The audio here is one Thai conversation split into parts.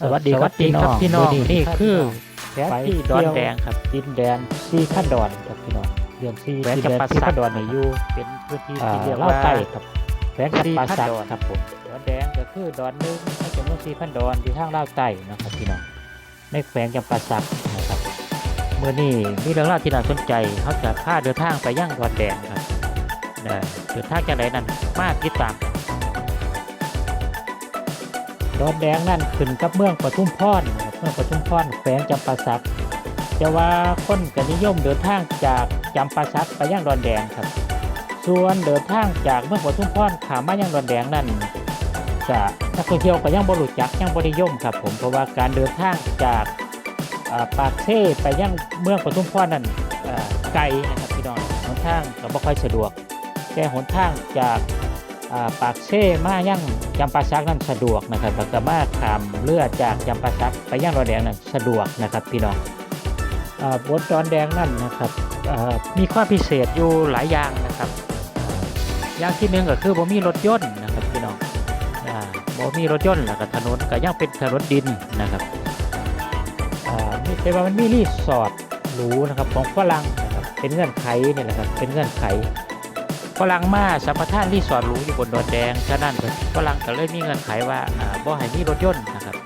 สวัสดีครับพี่น้องพี่น้องมื้นี่คือแผนไปที่ดอนเที่ยวแดงครับดินแดนซีขั้นดอนครับพี่น้องเรื่องซีแหวนดินจำแดนปาซีสักขั้นดอนนี่อยู่เป็นพื้นที่อ่าที่เรียกเล่าว่าใต้ครับแผนซีจำปาขั้นสักดอนครับผมดอนแดงก็คือดอนหนึงถ้าจำนวนซีพันดอนที่ทางเล่าวใต้นะครับพี่น้องในแขวงจำปาสักนะครับเมื่อนี้มีเรื่องเล่าวที่น่าสนใจเขาจะพาเดินทางไปย่างดอนแดงครับนะเดินทางจากไหนนั้นมาติดตาม ดอนแดงนั่นขึ้นกับเมืองปทุมพรเมืองปทุมพรแขวงจำปาสักจะว่าคนก็นิยมเดินทางจากจำปาสักไปย่างดอนแดงครับ ส่วนเดินทางจากเมืองปทุมพรขามาย่างดอนแดงนั่นจะนักท่องเที่ยวก็ยังบรู้จักยังบริยมครับ ผมเพราะว่าการเดินทางจากปากเซ่ไปย่างเมืองปทุมพรนั่นไกลนะครับพี่น้องหนทางก็บ่ค่อยสะดวกแต่หนทางจาก ปากเซ่มาย่างจำปาสักนั่นสะดวกนะครับแล้วก็มาขามเรือดจากจำปาสักไปย่างดอแดงนั่นสะดวกนะครับพี่น้องบนดอนแดงนั่นนะครับมีความพิเศษอยู่หลายอย่างนะครับอย่างที่หนึ่งก็คือบ่มีรถยนต์นะครับพี่น้องบ่มีรถยนต์แล้วก็ถนนก็ยังเป็นถนนดินนะครับอ่ามีแต่ว่ามันมีรีสอร์ทหรูนะครับของฝรั่งนะครับเป็นเงื่อนไขนี่แหละครับเป็นเงื่อนไข ฝรั่งมาสัมปทานรีสอร์ทหรูอยู่บนดอนแดงฉะนั้นฝรั่งก็เลยมีเงื่อนไขว่าอ่าบ่ให้มีรถยนต์นะครับ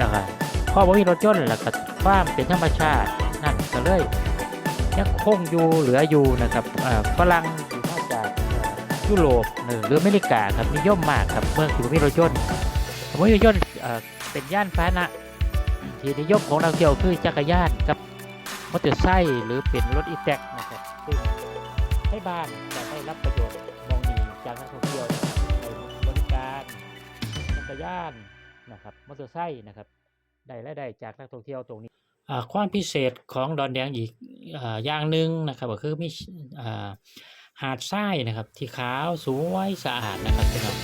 นะครับพอบ่มีรถยนต์แล้วก็ความเป็นธรรมชาตินั่นก็เลยยังคงอยู่เหลืออยู่นะครับฝรั่งอยู่นอกจากยุโรปหรืออเมริกาครับนิยมมากครับเมืองที่บ่มีรถยนต์รถยนต์เป็นย่านพาหนะที่นิยมของนักท่องเที่ยวคือจักรยานกับมอเตอร์ไซค์หรือเป็นรถอีแท็กนะครับซึ่งให้บ้าน รับประโยชน์มองนีจากนักท่องเที่ยวนะครับในบริการจักรยานนะครับมอเตอร์ไซค์นะครับได้รายได้จากนักท่องเที่ยวตรงนี้ความพิเศษของดอนแดงอีกออย่างหนึ่งนะครับก็คือมีหาดทรายนะครับที่ขาวสวยสะอาดนะครับพี่น้อง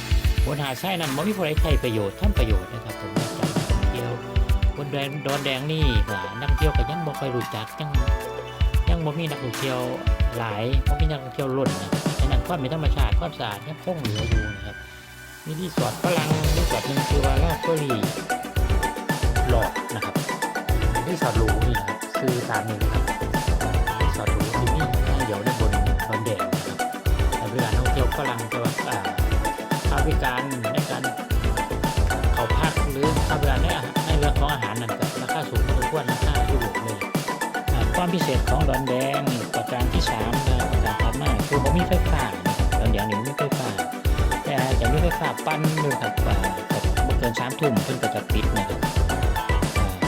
บนหาดทรายนั้นมันมีผู้ใดใช้ประโยชน์ทำประโยชน์นะครับผมจากนักท่องเที่ยวบนแดนดอนแดงนี่ก็นักท่องเที่ยวก็ยังบ่ค่อยรู้จักยังยังบ่มีนักท่องเที่ยวหลายบ่มีนักท่องเที่ยวล้นนะ ความเป็นธรรมชาติความสะอาดยังคงเหลืออยู่นะครับ มีรีสอร์ทฝรั่งรีสอร์ทหนึงชื่อว่าลาฟเฟอรี่หลอดนะครับรีสอร์ทหรูนี่นะครับซื้อตามนี้นะครับรีสอร์ทหรูที่นี่เดี๋ยวในบนดอนแดงนะครับแต่เวลาท่องเที่ยวฝรั่งจะว่าอ่าค่าบริการในการเขาพักหรือค่าบริการในอาหารในเรื่องของอาหารนั่นก็ราคาสูงพอสมควรราคายุโรปเลยความพิเศษของดอนแดงประการที่สามนะ คือบ่มีไฟฟ้านะครับดอนแดงนี่บ่มีไฟฟ้าแต่อาจจะมีไฟฟ้าปั้นด้วยครับอ่ากับบ่เกินสามทุ่มเพิ่นก็จะปิดนะครับอ่า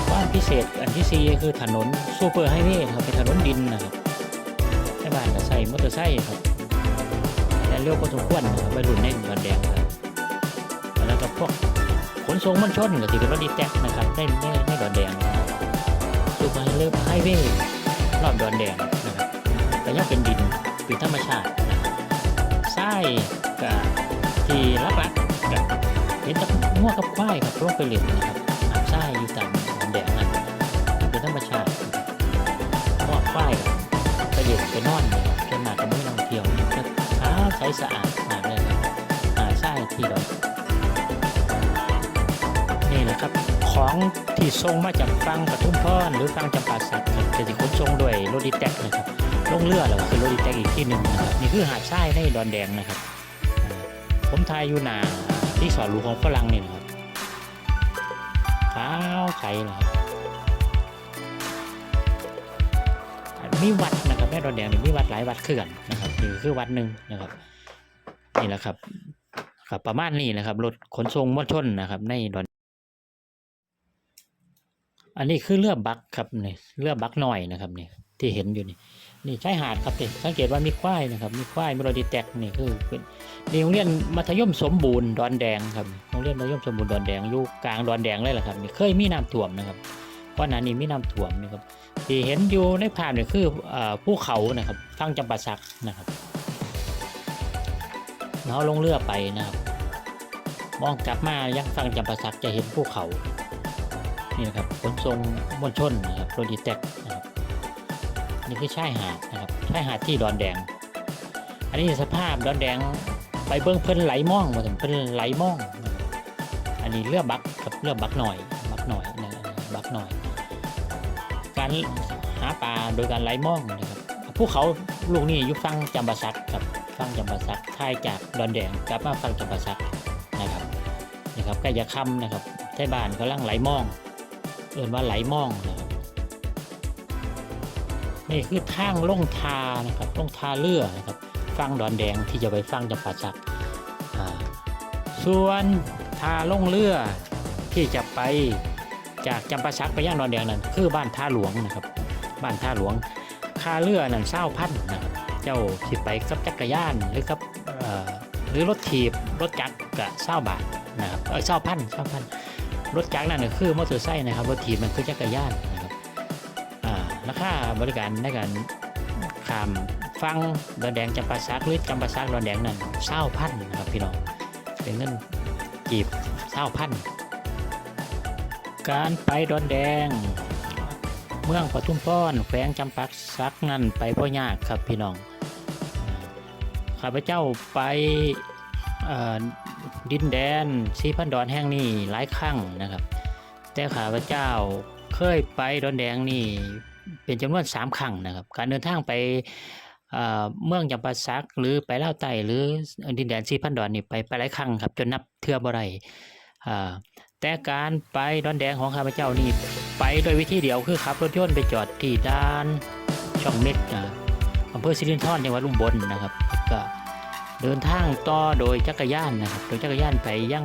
ความพิเศษอันที่สี่คือถนนซูเปอร์ไฮเวย์ครับเป็นถนนดินนะครับในบ้านก็ใส่มอเตอร์ไซค์ครับแต่เร็วพอสมควรนะครับไปรุ่นในดอนแดงครับแล้วก็พวกขนส่งมวลชนก็ที่เป็นรถดีแท็กนะครับในในในดอนแดงนะครับซูเปอร์เลิฟไฮเวย์รอบดอนแดงนะครับแต่ยังเป็นดิน เป็นธรรมชาตินะครับทรายกับที่ลักกับเห็นตะงัวกับควายครับลงไปเล่นนะครับหาดทรายอยู่ตามดอนแดงนั่นเป็นธรรมชาติงัวควายกับไปเล่นไปนอนเลยครับจนหนากับมือนังเที่ยวนี่ก็ขาวใสสะอาดมากเลยครับหาใช่ที่เรานี่แหละครับของที่ส่งมาจากฟังปทุมพรหรือฟังจำปาสักจะที่ขนส่งด้วยโรดีแท็กนะครับ ลงเรือแล้วคือรถดีแท็กอีกที่หนึ่งนะครับนี่คือหาดทรายในดอนแดงนะครับ ผมทายอยู่หนาที่สอนรูของฝรั่งนี่นะครับขาวใสนะครับมีวัดนะครับแม่ดอนแดงนี่มีวัดหลายวัดคือกันนะครับนี่คือวัดหนึ่งนะครับนี่แหละครับครับประมาณนี้นะครับรถขนส่งมวลชนนะครับในดอนอันนี้คือเรือบักครับนี่เรือบักหน่อยนะครับนี่ที่เห็นอยู่นี่ นี่ชายหาดครับนี่สังเกตว่ามีควายนะครับ มีควายมีรถดีแท็กนี่คือเป็นนี่โรงเรียนมัธยมสมบูรณ์ดอนแดงครับโรงเรียนมัธยมสมบูรณ์ดอนแดงอยู่กลางดอนแดงเลยแหละครับนี่เคยมีน้ำท่วมนะครับเพราะนั้นนี่มีน้ำท่วมนะครับที่เห็นอยู่ในภาพเนี่ยคือเอ่อภูเขานะครับฟังจำปาสักนะครับเราลงเรือไปนะครับ มองกลับมายังฟังจำปาสักจะเห็นภูเขานี่นะครับขนส่งมวลชนนะครับโรดีแท็กนะครับ นี่คือชายหาดนะครับชายหาดที่ดอนแดง อันนี้สภาพดอนแดงไปเบิ้งเพิ่นไหลม่องมาถึงเพิ่นไหลม่อง อันนี้เรือบักกับเรือบักหน่อยบักหน่อยนะบักหน่อย การหาปลาโดยการไหล่มองนะครับภูเขาลูกนี้อยู่ฟังจำปาสักครับฟังจำปาสักท้ายจากดอนแดงกลับมาฟังจำปาสักนะครับนะครับใกล้จะค่ำนะครับใช้บ้านกำลังไหลมองเอินว่าไหลมองนะครับ นี่คือทางล่งทานะครับล่งทาเรือนะครับฟังดอนแดงที่จะไปฟังจำปาสักส่วนทาลงเรือที่จะไปจากจำปาสักไปย่างดอนแดงนั่นคือบ้านท่าหลวงนะครับ บ้านท่าหลวงคาเรือนั่นเศร้าพันนะครับเจ้าสิไปกับจักรยานหรือกับหรือรถถีบรถจักรกะเศร้าบาทนะครับเออเศร้าพันเศร้าพันรถจักรนั่นคือมอเตอร์ไซค์นะครับรถถีบมันคือจักรยานนะ ค่าคาบริการในการขามฟังดอนแดงจำปาสักหรือจำปาสักดอนแดงนั่นเศร้าพันนะครับพี่น้องเป็นเงินกีบเศร้าพันการไปดอนแดง เมืองปทุมพรแขวงจำปักสักนั่นไปพ่อยากครับพี่น้องข้าพเจ้าไปดินแดนสีพันดอนแห่งนี้หลายครั้งนะครับ แต่ข้าพเจ้าเคยไปดอนแดงนี่ เป็นจำนวนสามครั้งนะครับ การเดินทางไปเอ่อเมืองจำปาสักหรือไปเล่าไต่หรือดินแดนสีพันดอนนี่ไปไปหลายครั้งครับจนนับเทื่อบ่ได้อ่าแต่การไปดอนแดงของข้าพเจ้านี่ไปโดยวิธีเดียวคือขับรถยนต์ไปจอดที่ด้านช่องเม็กนะอำเภอสิรินธรจังหวัดลุงบนนะครับ ก็เดินทางต่อโดยจักรยานนะครับ โดยจักรยานไปยัง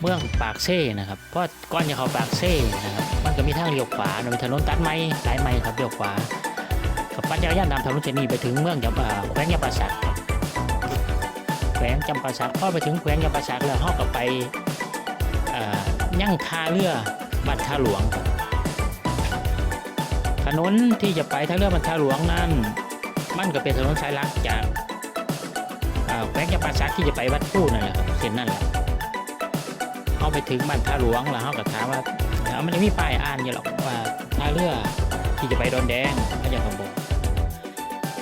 เมืองปากเซ่นะครับเพราะก่อนจะเขาปากเซ่นะครับมันก็มีทางเลี้ยวขวาโดยถนนตัดไม้สายไม้ครับเลี้ยวขวากับปั่นจักรยานตามถนนเสนีไปถึงเมืองจำปาแขวงยาปาสักแขวงจำปาสักพอไปถึงแขวงยาปาสักแล้วเราก็ไปย่างท่าเรือบัดท่าหลวง ถนนที่จะไปท่าเรือบัดท่าหลวงนั้นมันก็เป็นถนนสายลักจากแขวงจำปาสักที่จะไปวัดผู้นั่นแหละครับเส้นนั่นแหละ เอาไปถึงบ้านท่าหลวงแล้วเขาก็ถามว่าเอ้ามันจะมีป้ายอ่านอยู่หรอกว่าท่าเรือที่จะไปดอนแดงเขาจะบอก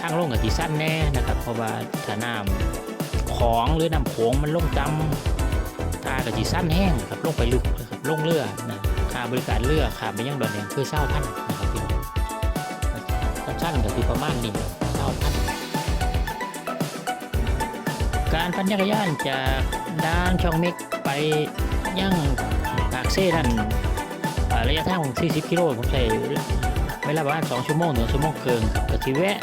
ทางลงกับที่สั้นแน่นะครับ เพราะว่าถ้าน้ำของหรือน้ำโขงมันลงจำท่ากับที่สั้นแห้งครับลงไปลึกครับลงเรือนะค่าบริการเรือค่าไปยังดอนแดงคือเศร้าพันนะครับพี่น้องสั้นๆก็คือประมาณนี้เท่าพันการปั่นจักรยานจากด้านช่องเม็กไป ยังปากเซ่นั่นระยะทางของ40กิโลผมใช้เวลาประมาณ2ชั่วโมงถึงชั่วโมงครึ่งครับก็สิแวะ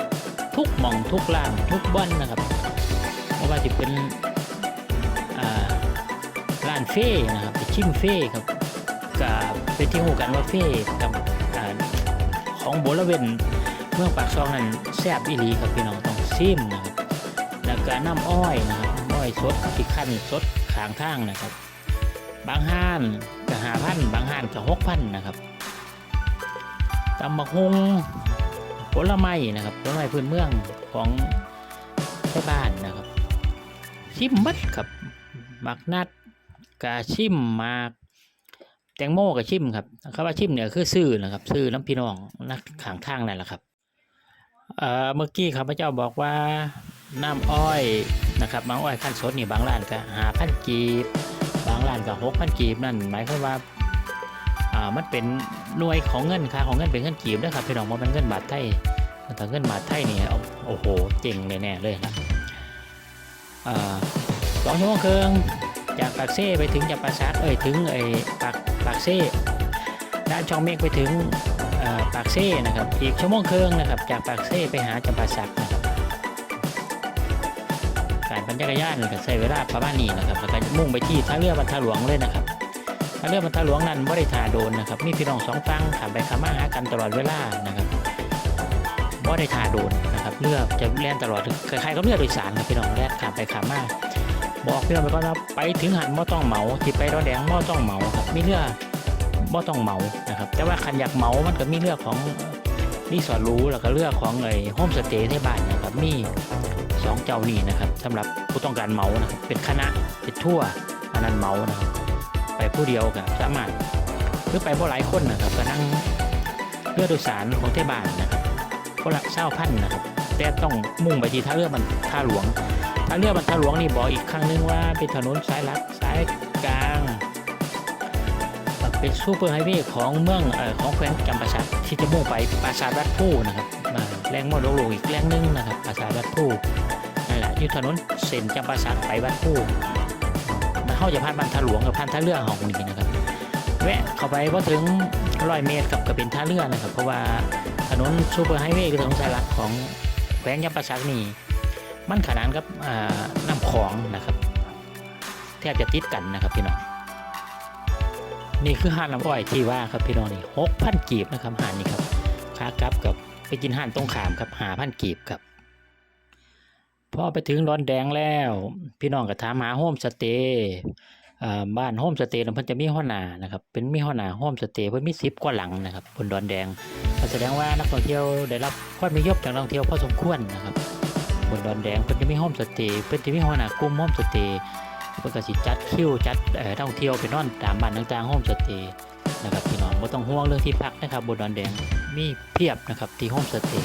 ทุกหม่องทุกร้านทุกบ้านนะครับไม่ว่าจะเป็นร้านเฟ่นะครับไปชิมเฟ่ครับกับเป็นที่หูกันว่าเฟ่กับอของโบราเวนเมืองปากซองนั้นแซ่บอีหลีครับพี่น้องต้องซิมนะครับแล้วก็น้ำอ้อยนะครับอ้อยสดที่ขั้นสดขางทางนะครับ บางห้านก็หาพันบางห้านก็หกพันนะครับตำมะฮุงผลไม้นะครับผลไม้พื้นเมืองของชาวบ้านนะครับชิมมัดครับหมักนัดกาชิมมากแตงโมกับชิมครับคำว่าชิมเนี่ยคือซื้อนะครับ ซื้อน้ำพี่น้องนักขางทางนั่นแหละครับเอ่อเมื่อกี้ข้าพระเจ้าบอกว่าน้ำอ้อยนะครับน้ำอ้อยขั้นสดนี่บางร้านก็หาพันกีบ บางร้านก็หกพันกีบนั่นหมายความว่าอ่ามันเป็นหน่วยของเงินค่าของเงินเป็นเงินกีบนะครับพี่น้องว่ามันเงินบาทไทยถ้าเงินบาทไทยนี่โอ้โหเจ๋งแน่ๆเลยนะอ่าสองชั่วโมงครึ่งจากปากเซ่ไปถึงจำปาสักเอ้ยถึงไอ้ปากปากเซ่ด้านช่องเมฆไปถึงปากเซ่นะครับอีกชั่วโมงครึ่งนะครับจากปากเซ่ไปหาจำปาสักนะครับ นจักรยานก็ใช้เวลาประมาณนี้นะครับแล้วก็มุ่งไปที่ท่าเรือบรรทัดหลวงเลยนะครับท่าเรือบรรทัดหลวงนั้นบริทาโดนนะครับมีพี่น้องสองฝั่งขับไปขับมาหากันตลอดเวลานะครับบริทาโดนนะครับเรือจะแล่นตลอดคล้ายๆกับเรือโดยสารครับพี่น้องแล่นขับไปขับมาบอกพี่น้องไปก่อนนะไปถึงหันบ่ต้องเหมาที่ไปรอแดงบ่ต้องเหมาครับมีเรือบ่ต้องเหมานะครับแต่ว่าคันอยากเหมามันก็มีเรือของรีสอร์ทรู้แล้วก็เรือของไอ้โฮมสเตย์ในบ้านนะครับมี สองเจ้านี่นะครับสำหรับผู้ต้องการเมานะครับเป็นคณะเป็นทั่วอันนั้นเมานะครับไปผู้เดียวกับสามารถหรือไปบ่หลายคนนะครับก็นั่งเรือโดยสารของเทศบาลนะครับคนละเช่าพันนะครับแต่ต้องมุ่งไปที่ท่าเรือมันท่าหลวงท่าเรือบรรทัดหลวงนี่บอกอีกครั้งนึงว่าเป็นถนนสายหลักสายกลางเป็นซูเปอร์ไฮเวย์ของเมืองอของแขวงจำปาสักที่จะมุ่งไปปราสาทวัดผู้นะครับมาแรงมอดโลกอีกแรงหนึงนะครับปราสาทวัดผู้ นั่แหละอยู่ถนนเส้นจำปาสักไปวัดผู้มันเข้าจะผ่านบ้านท่าหลวงกับผ่านท่าเรือของนี้นะครับ แวะเข้าไปพอถึงร้อยเมตรกับก็เป็นท่าเรือนะครับ เพราะว่าถนนซูเปอร์ไฮเวย์คือถนนสายหลักของแขวงจำปาสักนี่มันขนานกับน้ำของนะครับแทบจะติดกันนะครับพี่น้องนี่คือห่านลำอ้อยที่ว่าครับพี่น้องนี่หกพันกีบนะครับห่านนี่ครับขากลับกับไปกินห่านตรงขามครับหาพันกีบครับ พอไปถึงดอนแดงแล้ว พี่น้องก็ถามหาโฮมสเตย์บ้านโฮมสเตย์เพิ่นจะมีห้องนานะครับเป็นมีห้องนาโฮมสเตย์เพิ่นมีสิบกว่าหลังนะครับบนดอนแดงแสดงว่านักท่องเที่ยวได้รับความนิยมจากนักท่องเที่ยวพอสมควรนะครับบนดอนแดงเพิ่นจะมีโฮมสเตย์เพิ่นจะมีห้องนากลุ่มโฮมสเตย์เพิ่นก็สิจัดคิวจัดเอ่ท่องเที่ยวไปนอนตามบ้านต่างๆโฮมสเตย์นะครับพี่น้องบ่ต้องห่วงเรื่องที่พักนะครับบนดอนแดงมีเพียบนะครับที่โฮมสเตย์